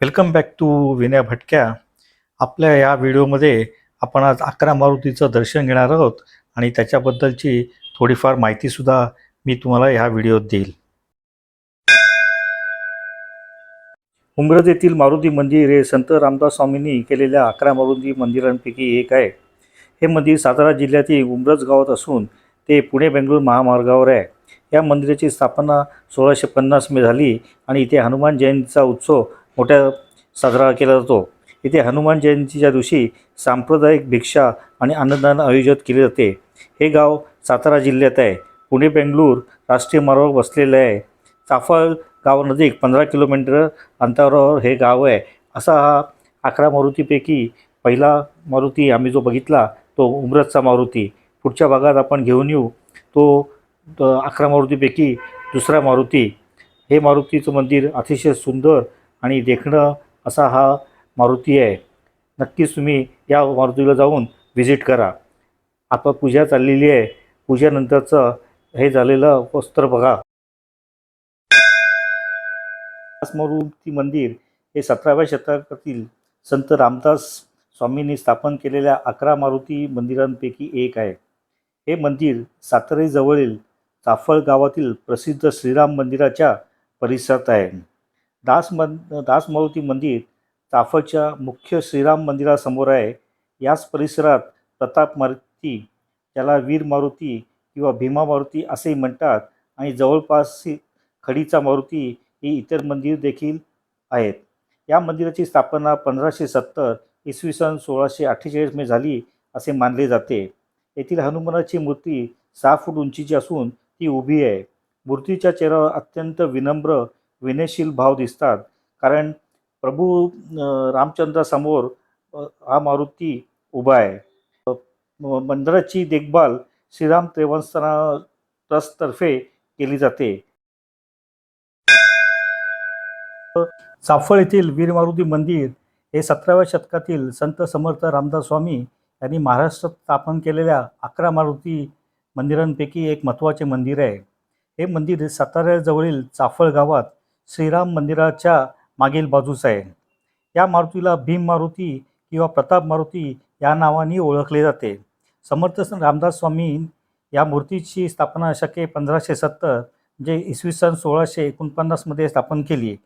Welcome back to Vinay भटक्या आपल्या या व्हिडिओमध्ये आपण आज अकरा मारुतीचं दर्शन घेणार आहोत आणि त्याच्याबद्दलची थोडीफार माहितीसुद्धा मी तुम्हाला ह्या व्हिडिओत देईल. उमरज येथील मारुती मंदिर हे संत रामदास स्वामींनी केलेल्या अकरा मारुती मंदिरांपैकी एक आहे. हे मंदिर सातारा जिल्ह्यातील उमरज गावात असून ते पुणे बेंगळूर महामार्गावर आहे. या मंदिराची स्थापना सोळाशे पन्नासमध्ये झाली आणि इथे हनुमान जयंतीचा उत्सव मोठ्या साजरा केला जातो. इथे हनुमान जयंतीच्या दिवशी सांप्रदायिक भिक्षा आणि अन्नदान आयोजित केले जाते. हे गाव सातारा जिल्ह्यात आहे. पुणे बेंगलूर राष्ट्रीय मार्गावर वसलेले आहे. चाफळ गावानजीक पंधरा किलोमीटर अंतरावर हे गाव आहे. असा हा अकरा मारुतीपैकी पहिला मारुती आम्ही जो बघितला तो उमरजचा मारुती. पुढच्या भागात आपण घेऊन येऊ. तो तो अकरा मारुतीपैकी दुसरा मारुती. हे मारुतीचं मंदिर अतिशय सुंदर आणि देखणं असा हा मारुती आहे. नक्कीच तुम्ही या मारुतीला जाऊन व्हिजिट करा. आता पूजा चाललेली आहे. पूजेनंतरचं हे झालेलं वस्त्र बघा. मारुती मंदिर हे सतराव्या शतकातील संत रामदास स्वामींनी स्थापन केलेल्या अकरा मारुती मंदिरांपैकी एक आहे. हे मंदिर सातारेजवळील चाफळ गावातील प्रसिद्ध श्रीराम मंदिराच्या परिसरात आहे. दास मन दास मारुती मंदिर चाफळच्या मुख्य श्रीराम मंदिरासमोर आहे. याच परिसरात प्रताप मारुती ज्याला वीर मारुती किंवा भीमा मारुती असेही म्हणतात आणि जवळपास खडीचा मारुती ही इतर मंदिर देखील आहेत. या मंदिराची स्थापना पंधराशे सत्तर इसवी सन सोळाशे अठ्ठेचाळीसमध्ये झाली असे मानले जाते. येथील हनुमानाची मूर्ती सहा फूट उंचीची असून ती उभी आहे. मूर्तीच्या चेहऱ्यावर अत्यंत विनम्र विनयशील भाव दिसतात. कारण प्रभू रामचंद्रासमोर हा मारुती उभा आहे. म- मंदिराची देखभाल श्रीराम त्रेवंस्थाना ट्रस्टतर्फे केली जाते. चाफळ येथील वीर मारुती मंदिर हे सतराव्या शतकातील संत समर्थ रामदास स्वामी यांनी महाराष्ट्रात स्थापन केलेल्या अकरा मारुती मंदिरांपैकी एक महत्त्वाचे मंदिर आहे. हे मंदिर साताऱ्याजवळील चाफळ गावात श्रीराम मंदिराच्या मागील बाजूस आहे. या मारुतीला भीम मारुती किंवा प्रताप मारुती या नावाने ओळखले जाते. समर्थ रामदास स्वामी या मूर्तीची स्थापना शके पंधराशे सत्तर म्हणजे इसवी सन सोळाशे एकोणपन्नासमध्ये स्थापन केली.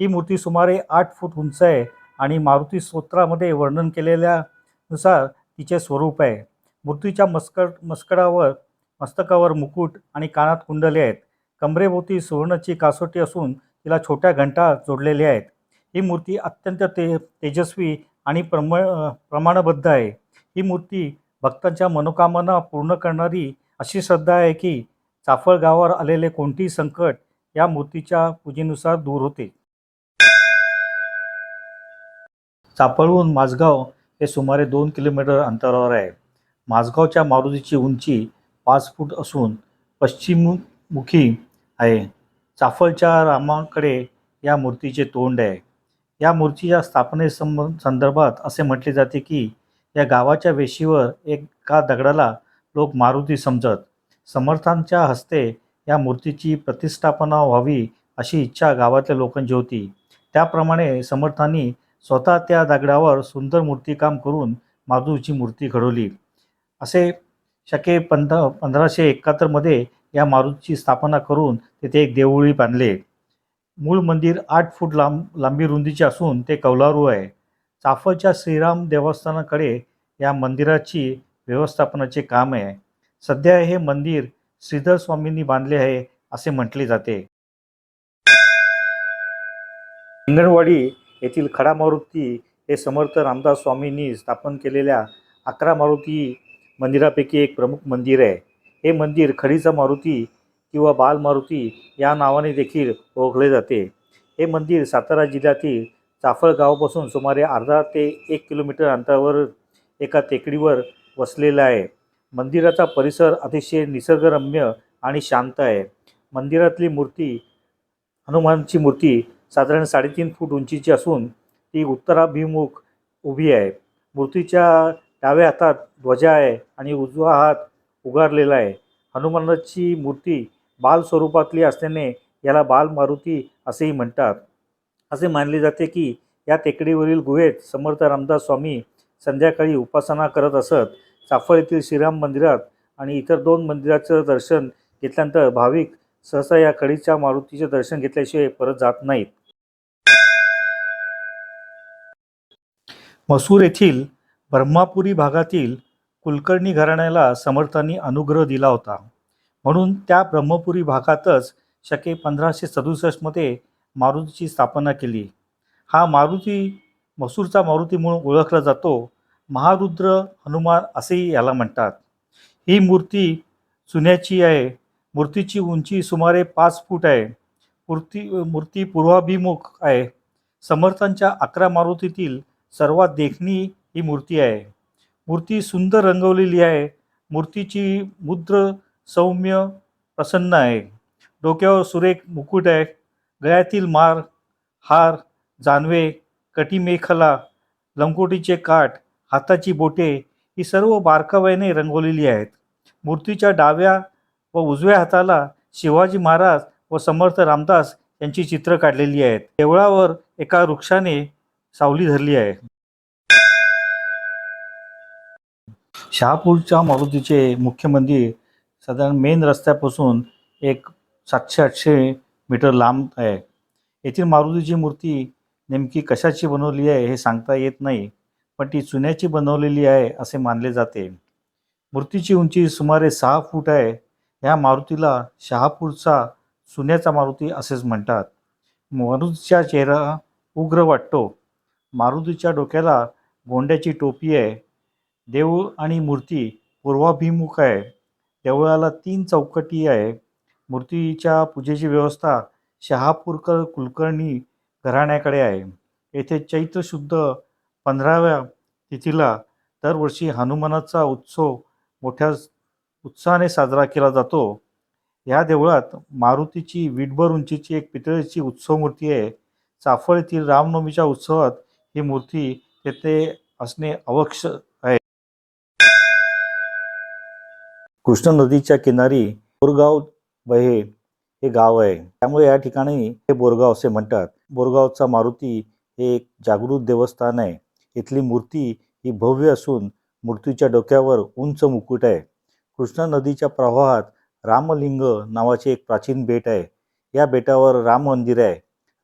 ही मूर्ती सुमारे आठ फूट उंच आहे आणि मारुती स्तोत्रामध्ये वर्णन केलेल्यानुसार तिचे स्वरूप आहे. मूर्तीच्या मस्कड मस्कडावर मस्तकावर मुकुट आणि कानात कुंडले आहेत. कमरेभोवती सुवर्णाची कासोटी असून तिला छोट्या घंटा जोडलेल्या आहेत. ही मूर्ती अत्यंत ते तेजस्वी आणि प्रम प्रमाणबद्ध आहे. ही मूर्ती भक्तांच्या मनोकामना पूर्ण करणारी अशी श्रद्धा आहे की चाफळ गावावर आलेले कोणतेही संकट या मूर्तीच्या पूजेनुसार दूर होते. चाफळहून माझगाव हे सुमारे दोन किलोमीटर अंतरावर आहे. माझगावच्या मारुतीची उंची पाच फूट असून पश्चिममुखी आहे. चाफळच्या रामाकडे या मूर्तीचे तोंड आहे. या मूर्तीच्या स्थापनेसंब संदर्भात असे म्हटले जाते की या गावाच्या वेशीवर एका दगडाला लोक मारुती समजत. समर्थांच्या हस्ते या मूर्तीची प्रतिष्ठापना व्हावी अशी इच्छा गावातल्या लोकांची होती. त्याप्रमाणे समर्थांनी स्वतः त्या दगडावर सुंदर मूर्तीकाम करून मारुतीची मूर्ती घडवली. असे शके पंध पंधराशे एकाहत्तरमध्ये या मारुतीची स्थापना करून तेथे एक देवळी बांधले. मूळ मंदिर आठ फूट लांब लांबी रुंदीचे असून ते कौलारू आहे. चाफळच्या श्रीराम देवस्थानाकडे या मंदिराची व्यवस्थापनाचे काम आहे. सध्या हे मंदिर श्रीधर स्वामींनी बांधले आहे असे म्हटले जाते. हिंगणवाडी येथील खडा मारुती हे समर्थ रामदास स्वामींनी स्थापन केलेल्या अकरा मारुती मंदिरापैकी एक प्रमुख मंदिर आहे. हे मंदिर खडीचा मारुती किंवा बाल मारुती या नावाने देखील ओळखले जाते. हे मंदिर सातारा जिल्ह्यातील चाफळ गावापासून सुमारे अर्धा ते एक किलोमीटर अंतरावर एका टेकडीवर वसलेला आहे. मंदिराचा परिसर अतिशय निसर्गरम्य आणि शांत आहे. मंदिरातली मूर्ती हनुमानची मूर्ती साधारण साडेतीन फूट उंचीची असून ती उत्तराभिमुख उभी आहे. मूर्तीच्या डाव्या हातात ध्वजा आहे आणि उजवा हात उगारलेला आहे. हनुमानाची मूर्ती बाल स्वरूपातली असल्याने याला बाल मारुती असेही म्हणतात. असे मानले जाते की या टेकडीवरील गुहेत समर्थ रामदास स्वामी संध्याकाळी उपासना करत असत. चाफळ येथील श्रीराम मंदिरात आणि इतर दोन मंदिराचं दर्शन घेतल्यानंतर भाविक सहसा या कडीच्या मारुतीचे दर्शन घेतल्याशिवाय परत जात नाहीत. मसूर येथील ब्रह्मापुरी भागातील कुलकर्णी घराण्याला समर्थांनी अनुग्रह दिला होता. म्हणून त्या ब्रह्मपुरी भागातच शके पंधराशे सदुसष्टमध्ये मारुतीची स्थापना केली. हा मारुती मसूरचा मारुती म्हणून ओळखला जातो. महारुद्र हनुमान असेही याला म्हणतात. ही मूर्ती चुन्याची आहे. मूर्तीची उंची सुमारे पाच फूट आहे. मूर्ती मूर्ती पूर्वाभिमुख आहे. समर्थांच्या अकरा मारुतीतील सर्वात देखणी ही मूर्ती आहे. मूर्ती सुंदर रंगवलेली आहे. मूर्तीची मुद्र सौम्य प्रसन्न आहे. डोक्यावर सुरेख मुकुट आहे. गळ्यातील मार हार जानवे कटीमेखला लंगोटीचे काठ हाताची बोटे ही सर्व बारकाव्याने रंगवलेली आहेत. मूर्तीच्या डाव्या व उजव्या हाताला शिवाजी महाराज व समर्थ रामदास यांची चित्र काढलेली आहेत. देवळावर एका वृक्षाने सावली धरली आहे. शहापूरच्या मारुतीचे मुख्य मंदिर साधारण मेन रस्त्यापासून एक सातशे आठशे मीटर लांब आहे. येथील मारुतीची मूर्ती नेमकी कशाची बनवली आहे हे सांगता येत नाही पण ती चुन्याची बनवलेली आहे असे मानले जाते. मूर्तीची उंची सुमारे सहा फूट आहे. ह्या मारुतीला शहापूरचा चुन्याचा मारुती असेच म्हणतात. मारुतीचा चेहरा उग्र वाटतो. मारुतीच्या डोक्याला गोंड्याची टोपी आहे. देऊळ आणि मूर्ती पूर्वाभिमुख आहे. देवळाला तीन चौकटी आहे. मूर्तीच्या पूजेची व्यवस्था शहापूरकर कुलकर्णी घराण्याकडे आहे. येथे चैत्र शुद्ध पंधराव्या तिथीला दरवर्षी हनुमानाचा उत्सव मोठ्या उत्साहाने साजरा केला जातो. या देवळात मारुतीची विटभर उंचीची एक पितळेची उत्सव मूर्ती आहे. चाफळ येथील रामनवमीच्या उत्सवात ही मूर्ती तेथे असणे अवक्ष कृष्ण नदीच्या किनारी बोरगाव बहे हे गाव आहे. त्यामुळे या ठिकाणी हे बोरगाव असे म्हणतात. बोरगावचा मारुती हे एक जागृत देवस्थान आहे. इथली मूर्ती ही भव्य असून मूर्तीच्या डोक्यावर उंच मुकुट आहे. कृष्णा नदीच्या प्रवाहात रामलिंग नावाचे एक प्राचीन बेट आहे. या बेटावर राम मंदिर आहे.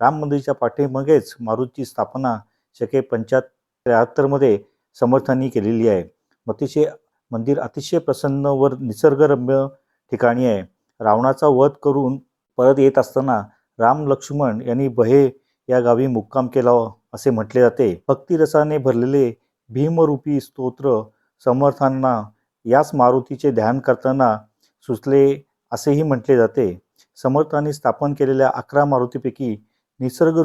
राम मंदिरच्या पाठीमागेच मारुतीची स्थापना शके पंच्याहत्तर त्र्याहत्तरमध्ये समर्थांनी केलेली आहे. अतिशय मंदिर अतिशय प्रसन्न व निसर्गरम्य ठिकाणी आहे. रावणाचा वध करून परत येत असताना राम लक्ष्मण यांनी बहे या गावी मुक्काम केला असे म्हटले जाते. भक्तिरसाने भरलेले भीमरूपी स्तोत्र समर्थांना याच मारुतीचे ध्यान करताना सुचले असेही म्हटले जाते. समर्थांनी स्थापन केलेल्या अकरा मारुतीपैकी निसर्ग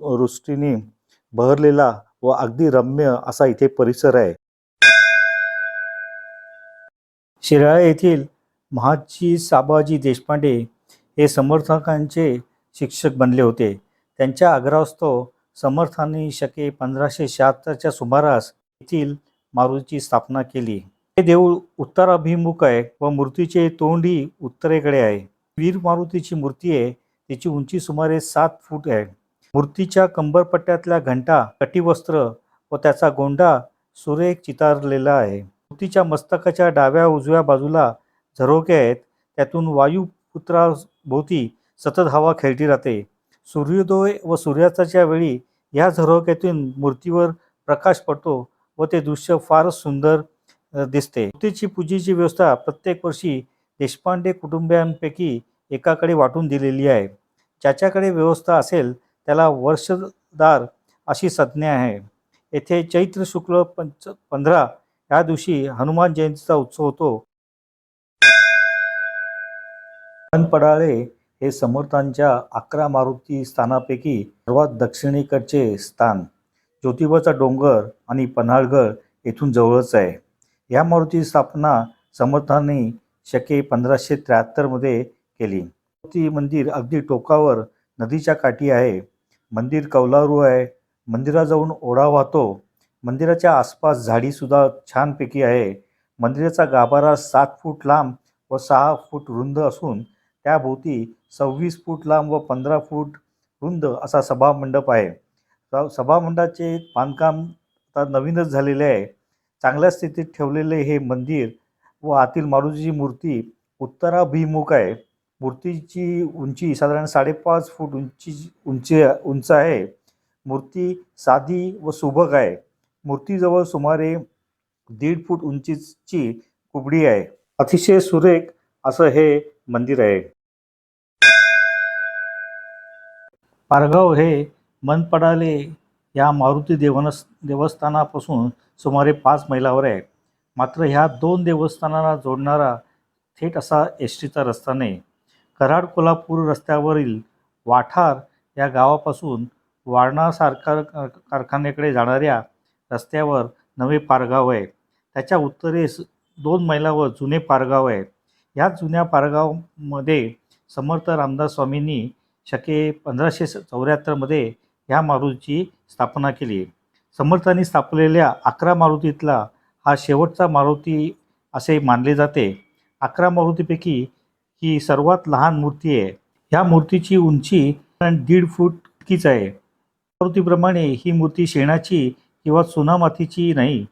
वृष्टीने बहरलेला व अगदी रम्य असा इथे परिसर आहे. शिराळे येथील महाजी साबाजी देशपांडे हे समर्थकांचे शिक्षक बनले होते. त्यांच्या आग्रहास्तव समर्थांनी शके पंधराशे शहात्तरच्या सुमारास येथील मारुतीची स्थापना केली. हे देऊळ उत्तराभिमुख आहे व मूर्तीचे तोंडी उत्तरेकडे आहे. वीर मारुतीची मूर्ती आहे. तिची उंची सुमारे सात फूट आहे. मूर्तीच्या कंबरपट्ट्यातल्या घंटा कटिवस्त्र व त्याचा गोंडा सुरेख चितारलेला आहे. मूर्तीच्या मस्तकाच्या डाव्या उजव्या बाजूला झरोके आहेत त्यातून वायुपुत्राभोवती सतत हवा खेळती राहते. सूर्योदय व सूर्यास्ताच्या वेळी या झरोक्यातून मूर्तीवर प्रकाश पडतो व ते दृश्य फारच सुंदर दिसते. मूर्तीची पूजेची व्यवस्था प्रत्येक वर्षी देशपांडे कुटुंबियांपैकी एकाकडे वाटून दिलेली आहे. ज्याच्याकडे व्यवस्था असेल त्याला वर्षदार अशी संज्ञा आहे. येथे चैत्र शुक्ल पंच पंधरा या दिवशी हनुमान जयंतीचा उत्सव होतो. पडाळे हे समर्थांच्या अकरा मारुती स्थानापैकी सर्वात दक्षिणेकडचे स्थान. ज्योतिबाचा डोंगर आणि पन्हाळगड येथून जवळच आहे. या मारुतीची स्थापना समर्थांनी शके पंधराशे त्र्याहत्तरमध्ये केली. मारुती मंदिर अगदी टोकावर नदीच्या काठी आहे. मंदिर कौलारू आहे. मंदिराजवळून ओढा वाहतो. मंदिराच्या आसपास झाडीसुद्धा छानपैकी आहे. मंदिराचा गाभारा सात फूट लांब व सहा फूट रुंद असून त्याभोवती सव्वीस फूट लांब व पंधरा फूट रुंद असा सभामंडप आहे. स- बांधकाम आता नवीनच झालेले आहे. चांगल्या स्थितीत ठेवलेले हे मंदिर व आतील मारुतीची मूर्ती उत्तराभिमुख आहे. मूर्तीची उंची साधारण साडेपाच फूट उंची उंची उंच आहे. मूर्ती साधी व सुबक आहे. मूर्तीजवळ सुमारे दीड फूट उंचीची कुबडी आहे. अतिशय सुरेख असं हे मंदिर आहे. पारगाव हे मनपडाले या मारुती देवनस देवस्थानापासून सुमारे पाच मैलावर आहे. मात्र ह्या दोन देवस्थानाला जोडणारा थेट असा एस टीचा रस्ता नाही. कराड कोल्हापूर रस्त्यावरील वाठार या गावापासून वारणासारखा कारखान्याकडे जाणाऱ्या रस्त्यावर नवे पारगाव आहे त्याच्या उत्तरेस दोन मैलावर जुने पारगाव आहे ह्या जुन्या पारगावमध्ये समर्थ रामदास स्वामींनी शके पंधराशे चौऱ्याहत्तरमध्ये ह्या मारुतीची स्थापना केली. समर्थांनी स्थापलेल्या अकरा मारुतीतला हा शेवटचा मारुती असे मानले जाते. अकरा मारुतीपैकी ही सर्वात लहान मूर्ती आहे. ह्या मूर्तीची उंची दीड फूट इतकीच आहे. मारुतीप्रमाणे ही मूर्ती शेणाची किंवा चुनामातीची नाही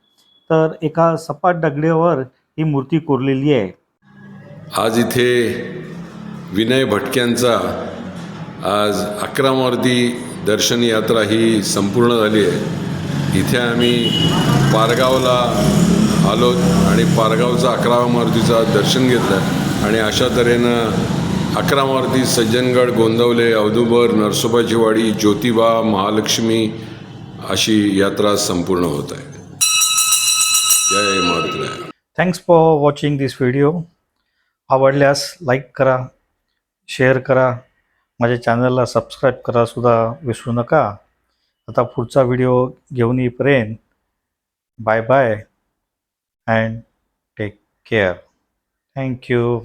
तर एका सपाट दगड्यावर ही मूर्ती कोरलेली आहे. आज इथे विनय भटक्यांचा आज अकरामवर्दी दर्शन यात्रा ही संपूर्ण झाली आहे. इथे आम्ही पारगावला आलो आणि पारगावचा अकरावा मारुतीचा दर्शन घेतलं आणि अशा तऱ्हेनं अकरा मारुती सज्जनगड गोंदवले औदुबर नरसोबाची वाडी ज्योतिबा महालक्ष्मी अशी यात्रा संपूर्ण होत आहे. जय Marutiray thanks for watching this video आवडल्यास लाईक करा शेअर करा. माझ्या चॅनलला सबस्क्राईब करासुद्धा विसरू नका. आता पुढचा व्हिडिओ घेऊन येईपर्यंत bye bye and take care thank you